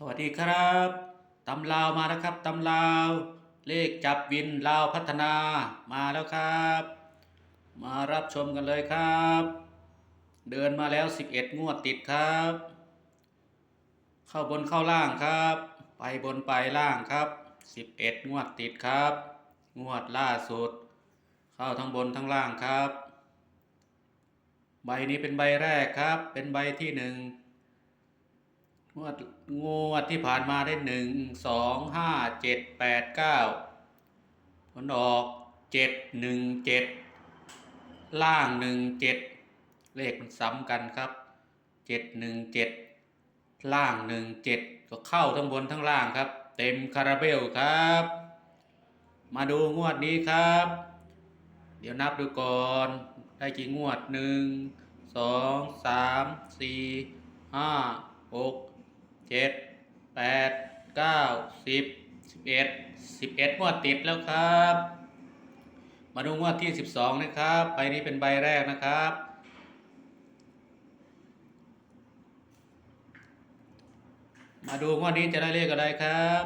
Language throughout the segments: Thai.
สวัสดีครับตำลาวมาแล้วครับตำลาว เลขจับวินลาวพัฒนามาแล้วครับ มารับชมกันเลยครับ เดินมาแล้ว 11 งวดติดครับ เข้าบนเข้าล่างครับ ไปบนไปล่างครับ 11 งวดติดครับ งวดล่าสุด เข้าทั้งบนทั้งล่างครับ ใบนี้เป็นใบแรกครับ เป็นใบที่หนึ่ง งวดงวดที่ผ่านมาได้หนึ่งสองห้าเจ็ดแปดเก้าผลออกเจ็ดหนึ่งเจ็ดล่างหนึ่งเจ็ดเลขมันซ้ำกันครับเจ็ดหนึ่งเจ็ดล่างหนึ่งเจ็ดก็เข้าทั้งบนทั้งล่างครับ เต็มคาราเบลครับ มาดูงวดนี้ครับ เดี๋ยวนับดูก่อนได้กี่งวดหนึ่งสองสามสี่ห้าหก เจ็ดแปดเก้าสิบสิบเอ็ดสิบเอ็ดงวดติดแล้วครับ มาดูงวดที่สิบสองนะครับใบนี้เป็นใบแรกนะครับมาดูงวดนี้จะได้เลขอะไรครับ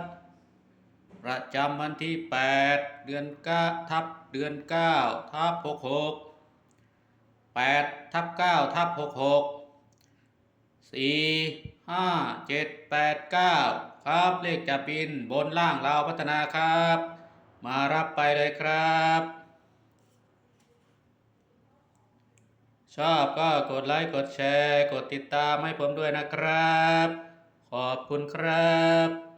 ประจำวันที่ 8 เดือน9ทับเดือน9ทับ66 8ทับ9ทับ66 4 ห้าเจ็ดแปดเก้าครับเลขจับบินบนล่างเราพัฒนาครับ มารับไปเลยครับ ชอบก็กดไลค์กดแชร์ กดติดตามให้ผมด้วยนะครับ ขอบคุณครับ